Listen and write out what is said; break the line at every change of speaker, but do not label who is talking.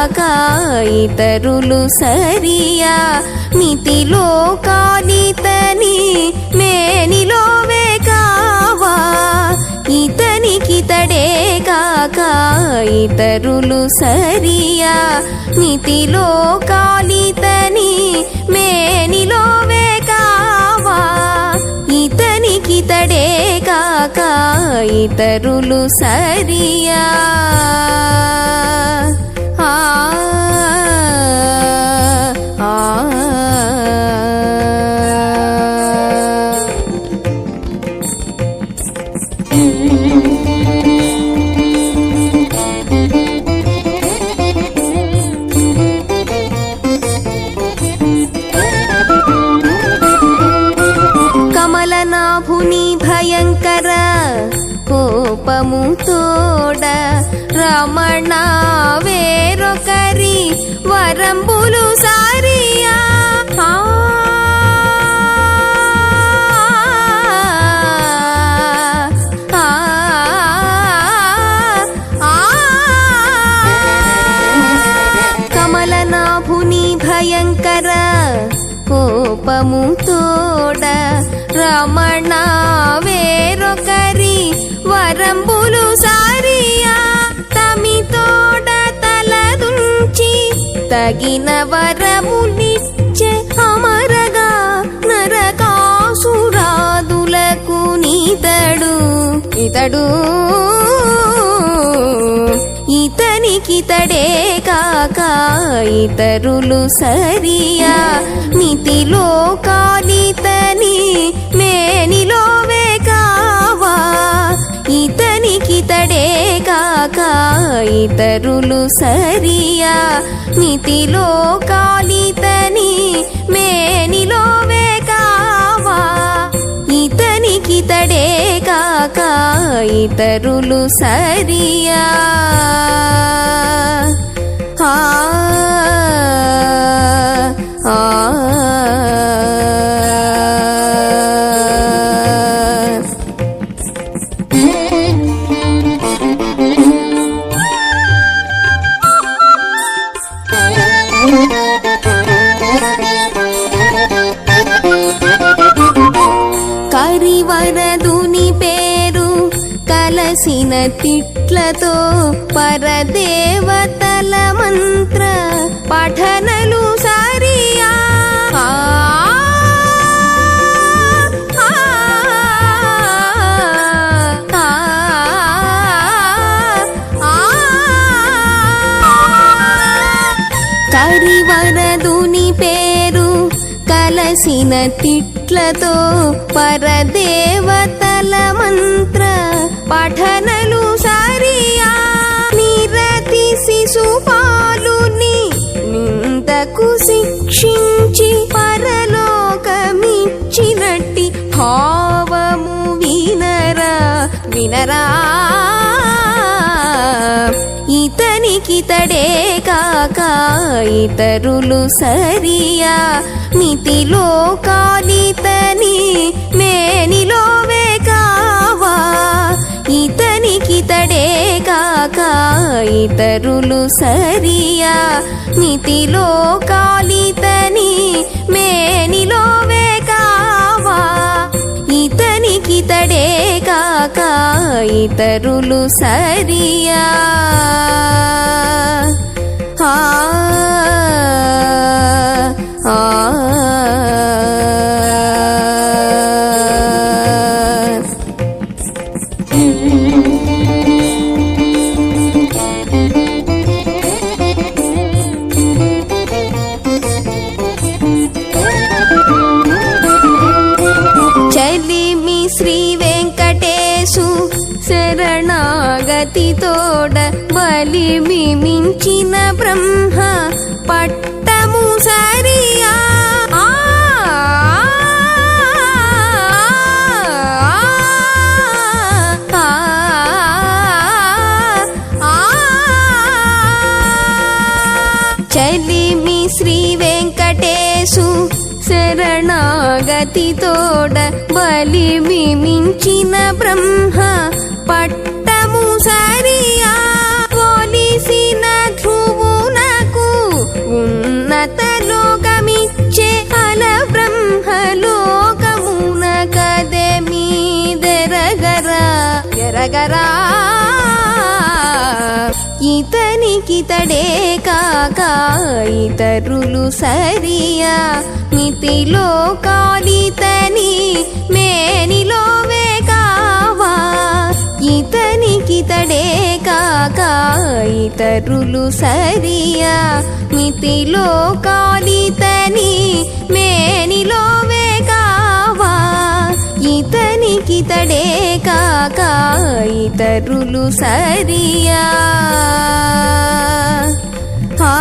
కాక ఇతరులు సరియా. మితిలో కానితని మేనిలోవే కావా. ఇతనికితడే కాక ఇతరులు సరియా. మితిలో కాలితని మేనిలోవే కావా. ఇతనికితడే కాక ఇతరులు సరియా. కోపము తోడ రమణ వేరొకరి వరంబులు సారియా ఆ. ఆ. కమలనాభుని భయంకర కోపము తగిన వరములిచ్చే అమరగా నరకాసురాదులకు నీతడు. ఇతడు ఇతనికితడే కాక ఇతరులు సరియా. మితిలో కానితని మేనిలో ఇతరులు సరియా. నితిలో కాలితని మేనిలోవే కావా ఇతనికితడే కాక ఇతరులు సరియా. ఆ ఆ. కరివరదుని పేరు కలసిన తిట్లతో పరదేవతల మంత్ర పఠనలు సారియా కలసిన తిట్లతో పరదేవతల మంత్ర పఠనలు సారియా. నిరతి శిశుపాలుని నిందకు శిక్షించి పరలోకమిచ్చినట్టి భావము వినరా. వినరా. ఇతనికితడే కాక ఇతరులు సరియా. మితిలో కానితని మేనిలోవే కావా. ఇతనికితడే కాక ఇతరులు సరియా. మితిలో కాలితని మేనిలోవే కావా. ఇతనికితడే కాక ఇతరులు సరియా ఆ. శరణాగతి తోడ బలిమి మించిన బ్రహ్మ పట్టము సరియా. చలిమి శ్రీ వెంకటేశు శరణాగతి తోడ బలిమి మించిన బ్రహ్మ పట్ట ఇతనికి తడే కాక ఇతరులు సరియా మితిలో కాలితని మేనిలోవే కావా. ఇతనికి తడే ఇతరులు సరియా మితిలో కాలితని మేనిలో వేగావా? ఇతనికి తడే కాక ఇతరులు సరియా. ఆ